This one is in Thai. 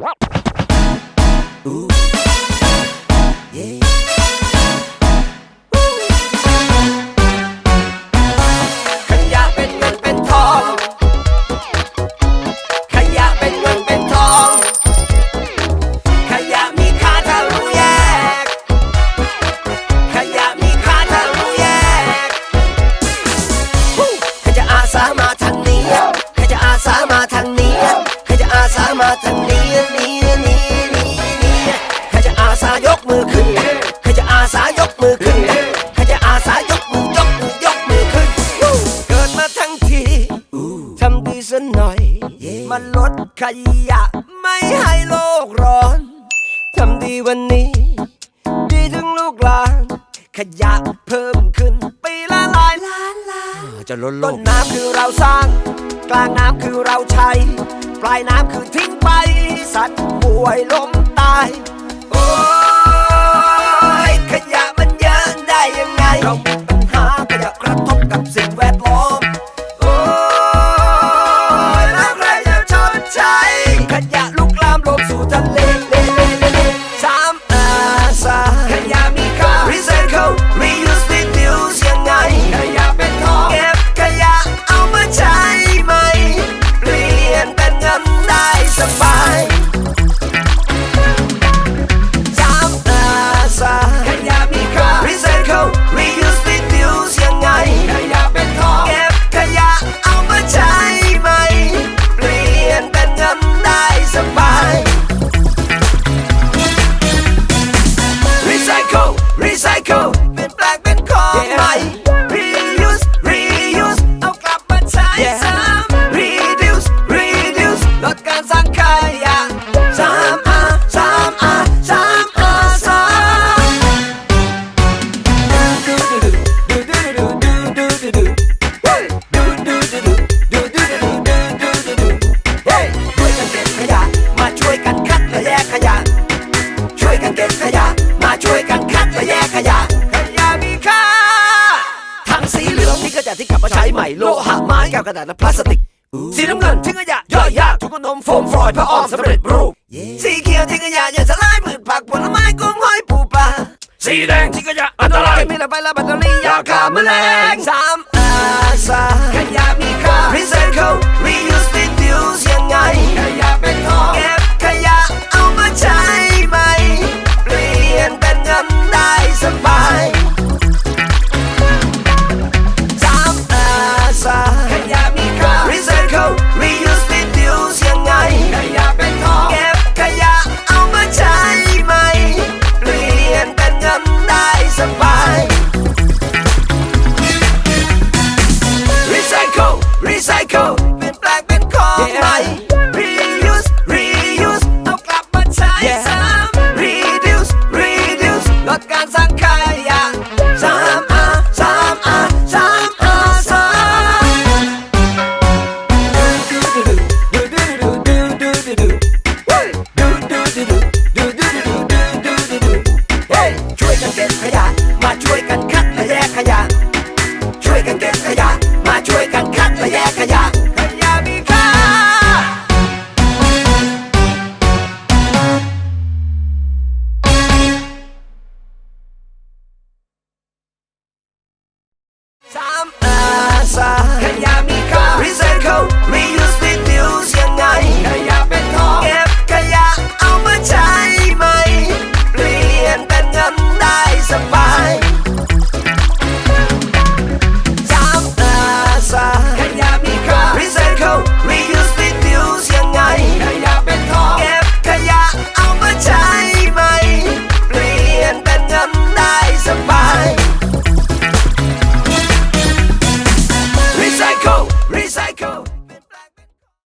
ขยะเป็นเงินเป็นทอง ขยะเป็นเงินเป็นทอง ขยะมีค่าถ้ารู้แยก ขยะมีค่าถ้ารู้แยกฮู้ใครจะอาสามาท มาทางนี้นี้นี้นี้นี้ใครจะอาสายกมือขึ้นใครจะอาสายกมือขึ้นใครจะอาสายกมือยกมือยกมือขึ้นเกิดมาทั้งทีทำดีสักหน่อยมันลดขยะไม่ให้โลกร้อนทำดีวันนี้ ดีถึงลูกหลาน ขยะเพิ่มขึ้นปีละหลายล้าน จะล้นโลต้นน้ำคือเราสร้าง กลางน้ำคือเราใช้ ปลายน้ำคือทิ้งไป สัตว์ป่วยล้มตาย โอ้ยขยะมันเยอะได้ยังไงะจาดที่กลับมาใช้ใหม่โลหะไม้แก้วกระดาษและพลาสติก สีน้ำเงินทิ้งขยะย่อยยากถุงขนมโฟมฟรอยล์ผ้าอ้อมสำเร็จรูป สีเขียวทิ้งขยะย่อยสลายพืชผักผลไม้กุ้งหอยปูปลาสีแดงทิ้งขยะอันตรายมีระบายและแบตเตอรี่ยาฆ่าแมลงสาม que te